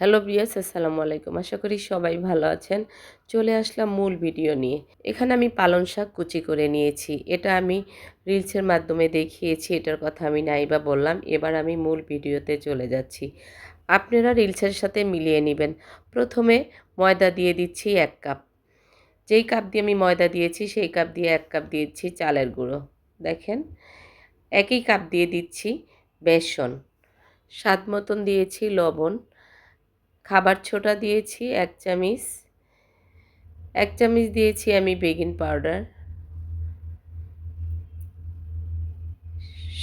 Hello বিয়াস আসসালামু আলাইকুম। আশা করি সবাই ভালো আছেন। চলে আসলাম মূল ভিডিও নিয়ে। এখানে আমি পালং শাক কুচি করে নিয়েছি। এটা আমি রিলসের মাধ্যমে দেখিয়েছি, এটার কথা আমি নাইবা বললাম। এবার আমি মূল ভিডিওতে চলে যাচ্ছি। আপনারা রিলসের সাথে মিলিয়ে নেবেন। প্রথমে ময়দা দিয়ে দিচ্ছি এক কাপ। যেই কাপ দিয়ে আমি ময়দা দিয়েছি, সেই কাপ দিয়ে এক কাপ দিয়েছি চালের গুঁড়ো। দেখেন, একই কাপ দিয়ে দিচ্ছি বেসন। স্বাদ মতন দিয়েছি লবণ। খাবার ছোটা দিয়েছি, এক চামিচ। এক চামিচ দিয়েছি আমি বেকিং পাউডার।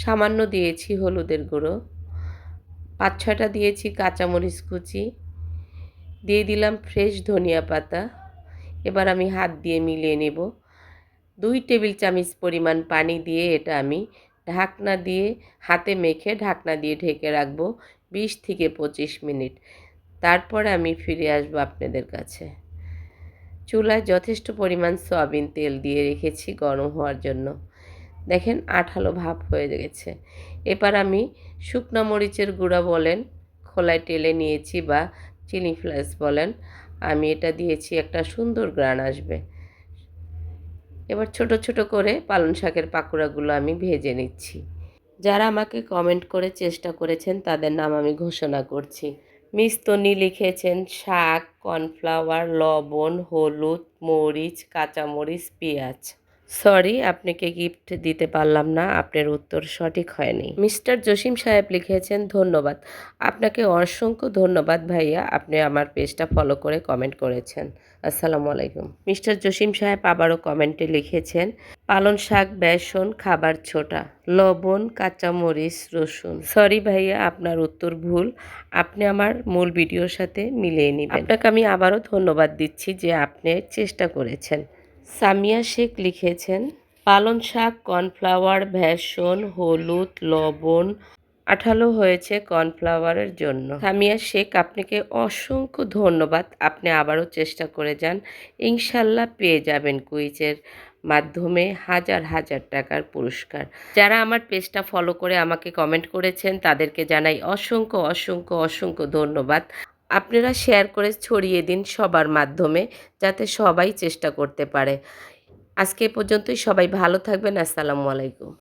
সামান্য দিয়েছি হলুদের গুঁড়ো। পাঁচ ছয়টা দিয়েছি কাঁচামরিচ কুচি। দিয়ে দিলাম ফ্রেশ ধনিয়া পাতা। এবার আমি হাত দিয়ে মিলিয়ে নেব। দুই টেবিল চামচ পরিমাণ পানি দিয়ে এটা আমি ঢাকনা দিয়ে, হাতে মেখে ঢাকনা দিয়ে ঢেকে রাখব বিশ থেকে পঁচিশ মিনিট। তারপরে আমি ফিরে আসব আপনাদের কাছে। চুলায় যথেষ্ট পরিমাণ সয়াবিন তেল দিয়ে রেখেছি গরম হওয়ার জন্য। দেখেন আঠালো ভাব হয়ে গেছে। এবার আমি শুকনো মরিচের গুঁড়া বলেন, খোলায় টেলে নিয়েছি বা চিনি ফ্লেক্স বলেন, আমি এটা দিয়েছি একটা সুন্দর গ্রান আসবে। এবার ছোট ছোট করে পালং শাকের পাকোড়াগুলো আমি ভেজে নিচ্ছি। যারা আমাকে কমেন্ট করে চেষ্টা করেছেন, তাদের নাম আমি ঘোষণা করছি। মিস্তনি লিখেছেন শাক কর্নফ্লাওয়ার লবণ হলুদ মরিচ কাঁচামরিচ পেঁয়াজ। সরি, আপনাকে গিফট দিতে পারলাম না, আপনার উত্তর সঠিক হয়নি। মিস্টার জসিম সাহেব লিখেছেন, ধন্যবাদ। আপনাকে অসংখ্য ধন্যবাদ ভাইয়া, আপনি আমার পেজটা ফলো করে কমেন্ট করেছেন। আসসালামু আলাইকুম। মিস্টার জসিম সাহেব আবারও কমেন্টে লিখেছেন পালন শাক, বেসন, খাবার ছোটা, লবণ, কাঁচামরিচ, রসুন। সরি ভাইয়া, আপনার উত্তর ভুল। আপনি আমার মূল ভিডিওর সাথে মিলিয়ে নেবেন। আপনাকে আমি আবারও ধন্যবাদ দিচ্ছি যে আপনি চেষ্টা করেছেন। সামিয়া শেখ লিখেছেন পালন শাক, কর্নফ্লাওয়ার ভেষণ হলুদ, লবণ আঠালো হয়েছে কর্নফ্লাওয়ারের জন্য। সামিয়া শেখ, আপনাকে অসংখ্য ধন্যবাদ। আপনি আবারও চেষ্টা করে যান, ইনশাল্লাহ পেয়ে যাবেন কুইজের মাধ্যমে হাজার হাজার টাকার পুরস্কার। যারা আমার পেজটা ফলো করে আমাকে কমেন্ট করেছেন, তাদেরকে জানাই অসংখ্য অসংখ্য অসংখ্য ধন্যবাদ। আপনারা শেয়ার করে ছড়িয়ে দিন সবার মাধ্যমে, যাতে সবাই চেষ্টা করতে পারে। আজকে পর্যন্তই, সবাই ভালো থাকবেন, আসসালামু আলাইকুম।